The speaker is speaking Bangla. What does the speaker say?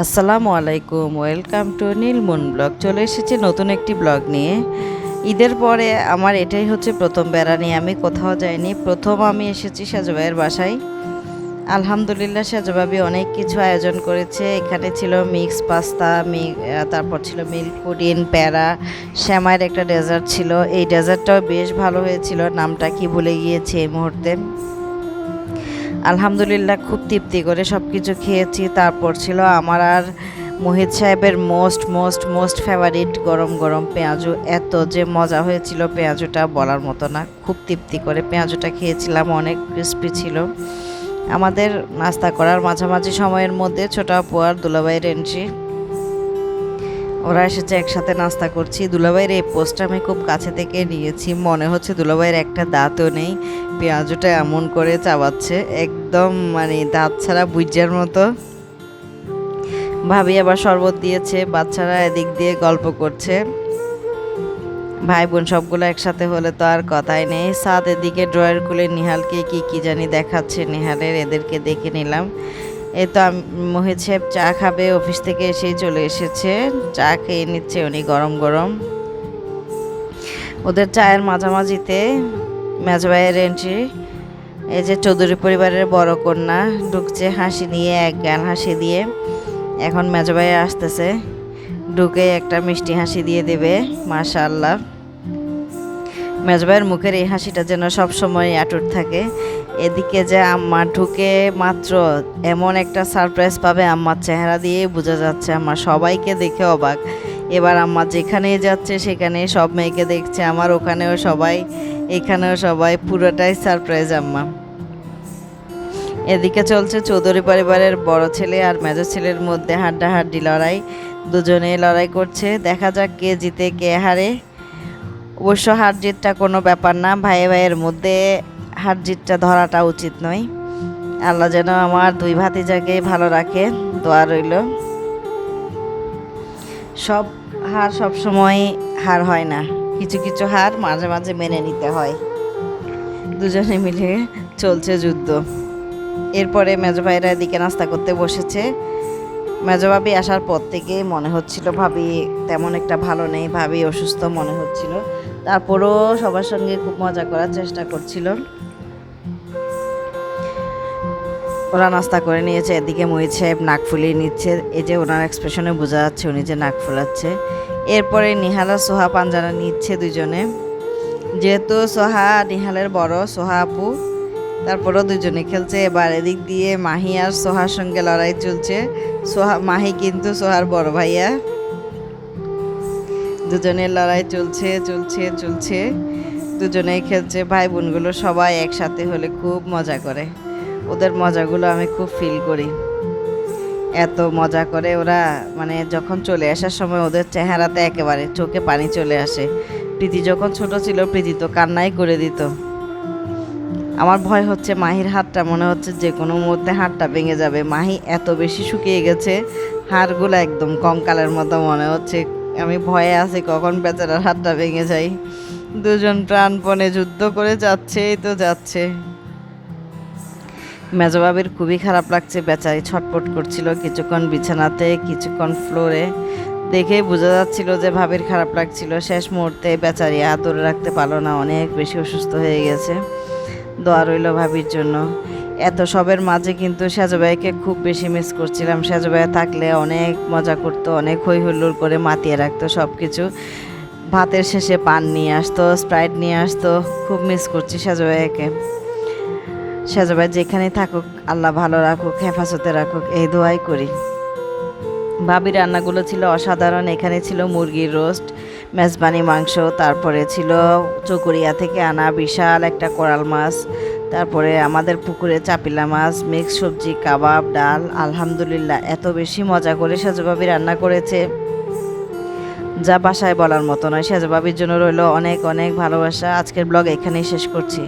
আসসালামু আলাইকুম, ওয়েলকাম টু নীলমুন ব্লগ। চলে এসেছি নতুন একটি ব্লগ নিয়ে। ঈদের পরে আমার এটাই হচ্ছে প্রথম বেড়ানি আমি কোথাও যাইনি। প্রথম আমি এসেছি সাজুভাইয়ের বাসায়। আলহামদুলিল্লাহ সাজুবাবি অনেক কিছু আয়োজন করেছে। এখানে ছিল মিক্স পাস্তা তারপর ছিল মিল্ক পুডিন প্যারা শ্যামাইয়ের একটা ডেজার্ট ছিল। এই ডেজার্টটাও বেশ ভালো হয়েছিল। নামটা কি ভুলে গিয়েছি এই মুহূর্তে। আলহামদুলিল্লাহ খুব তৃপ্তি করে সব কিছু খেয়েছি। তারপর ছিল আমার আর মোহিত সাহেবের মোস্ট মোস্ট মোস্ট ফেভারিট গরম গরম পেঁয়াজু। এত যে মজা হয়েছিল পেঁয়াজুটা বলার মতো না। খুব তৃপ্তি করে পেঁয়াজুটা খেয়েছিলাম, অনেক ক্রিস্পি ছিল। আমাদের নাস্তা করার মাঝামাঝি সময়ের মধ্যে ছোট পোয়ার দুলাবাইয়ের এন্ট্রি ওরা এসেছে একসাথে নাস্তা করছি। দুলাভাইয়ের এই পোস্টটা আমি খুব কাছে থেকে নিয়েছি। মনে হচ্ছে দুলাভাইয়ের একটা দাঁতও নেই। পেঁয়াজটা এমন করে চাবাচ্ছে। একদম মানে দাঁত ছাড়া বুঝার মতো। ভাবি আবার শরবত দিয়েছে, বাচ্চারা এদিক দিয়ে গল্প করছে। ভাই বোন সবগুলো একসাথে হলে তো আর কথাই নেই। সাদ এদিকে ড্রয়ার খুলে নিহালকে কি কি জানি দেখাচ্ছে। নিহালের এদেরকে দেখে নিলাম। এই তো মোহিত সাহেব চা খাবে, অফিস থেকে এসেই চলে এসেছে। চা খেয়ে নিচ্ছে উনি গরম গরম। ওদের চায়ের মাঝামাঝিতে মেজবাইয়ের এন্ট্রি এই যে চৌধুরী পরিবারের বড় কন্যা, ঢুকছে হাসি নিয়ে, এক গান হাসি দিয়ে। এখন মেজবাই আসতেছে, ঢুকে একটা মিষ্টি হাসি দিয়ে দেবে, মাশাআল্লাহ। মেজবাইয়ের মুখের এই হাসিটা যেন সব সময় আটুট থাকে। এদিকে যে আম্মা ঢুকে মাত্র এমন একটা সারপ্রাইজ পাবে আম্মার চেহারা দিয়ে বোঝা যাচ্ছে আম্মা সবাইকে দেখে অবাক। এবার আম্মা যেখানেই যাচ্ছে সেখানে সব মেয়েকে দেখছে, আমার ওখানেও সবাই, এখানেও সবাই, পুরোটাই সারপ্রাইজ আম্মা। এদিকে চলছে চৌধুরী পরিবারের বড় ছেলে আর মেজো ছেলের মধ্যে হাড্ডাহাড্ডি লড়াই। দুজনে লড়াই করছে, দেখা যাক কে জিতে, কে হারে। অবশ্য হার জিতটা কোনো ব্যাপার না, ভাইয়ে ভাইয়ের মধ্যে হার জিতটা ধরাটা উচিত নয়। আল্লাহ যেন আমার দুই ভাতি ভাতিজাকে ভালো রাখে, দোয়া রইল। সব হার সব সময় হার হয় না, কিছু কিছু হার মাঝে মাঝে মেনে নিতে হয়। দুজনে মিলে চলছে যুদ্ধ। এরপরে মেজো ভাইরা এদিকে নাস্তা করতে বসেছে। মেজো ভাবি আসার পর থেকে মনে হচ্ছিল ভাবি তেমন একটা ভালো নেই, ভাবি অসুস্থ মনে হচ্ছিল। তারপরও সবার সঙ্গে খুব মজা করার চেষ্টা করছিল ওরা নাস্তা করে নিয়েছে, এদিকে মহিত নাক ফুলিয়ে নিচ্ছে। এই যে ওনার এক্সপ্রেশনে বোঝা যাচ্ছে উনি যে নাক ফুলাচ্ছে। এরপরে নিহালা সোহা পাঞ্জানা নিচ্ছে দুজনে। যেহেতু সোহা নিহালের বড়, সোহা আপু, তারপরও দুজনে খেলছে। এবার এদিক দিয়ে মাহি আর সোহার সঙ্গে লড়াই চলছে। সোহা, মাহি কিন্তু সোহার বড় ভাইয়া। দুজনের লড়াই চলছে চলছে চলছে। দুজনেই খেলছে, ভাই বোনগুলো সবাই একসাথে হলে খুব মজা করে। ওদের মজাগুলো আমি খুব ফিল করি। এত মজা করে ওরা মানে যখন চলে আসার সময় ওদের চেহারাতে একেবারে চোখে পানি চলে আসে। প্রীতি যখন ছোট ছিল, প্রীতি তো কান্নাই করে দিত। আমার ভয় হচ্ছে মাহির হাতটা, মনে হচ্ছে যে কোনো মুহূর্তে হাতটা ভেঙে যাবে। মাহি এত বেশি শুকিয়ে গেছে, হাড়গুলো একদম কঙ্কালের মতো মনে হচ্ছে। আমি ভয়ে আছি কখন বেচারার হাতটা ভেঙে যাই। দুজন প্রাণপণে যুদ্ধ করে যাচ্ছেই তো যাচ্ছে। মেজবাবির খুবই খারাপ লাগছে, বেচারি ছটপট করছিল কিছুক্ষণ বিছানাতে, কিছুক্ষণ ফ্লোরে দেখে বোঝা যাচ্ছিল যে ভাবির খারাপ লাগছিল। শেষ মুহূর্তে বেচারি আদর রাখতে পারল না, অনেক বেশি অসুস্থ হয়ে গেছে। দোয়া রইল ভাবির জন্য। এত সবের মাঝে কিন্তু সাজুভাইকে খুব বেশি মিস করছিলাম। সাজুভাই থাকলে অনেক মজা করতো, অনেক হই হুল্লোড় করে মাতিয়ে রাখতো সব কিছু ভাতের শেষে পান নিয়ে আসতো স্প্রাইট নিয়ে আসতো, খুব মিস করছি সাজুভাইকে সাজুভাই যেখানে থাকুক, আল্লাহ ভালো রাখুক, হেফাজতে রাখুক, এই দোয়াই করি। ভাবির রান্নাগুলো ছিল অসাধারণ, এখানে ছিল মুরগির রোস্ট, মেজবানি মাংস, তারপরে ছিল চকুরিয়া থেকে আনা বিশাল একটা কোরাল মাছ তারপরে আমাদের পুকুরে চাপিলা মাছ মিক্স সবজি, কাবাব, ডাল, আলহামদুলিল্লাহ, এত বেশি মজা করে সেজবাবি রান্না করেছে। যা বাসায় বলার মতো নয় সেজবাবির জন্য রইল অনেক অনেক ভালোবাসা। আজকের ব্লগ এখানেই শেষ করছি।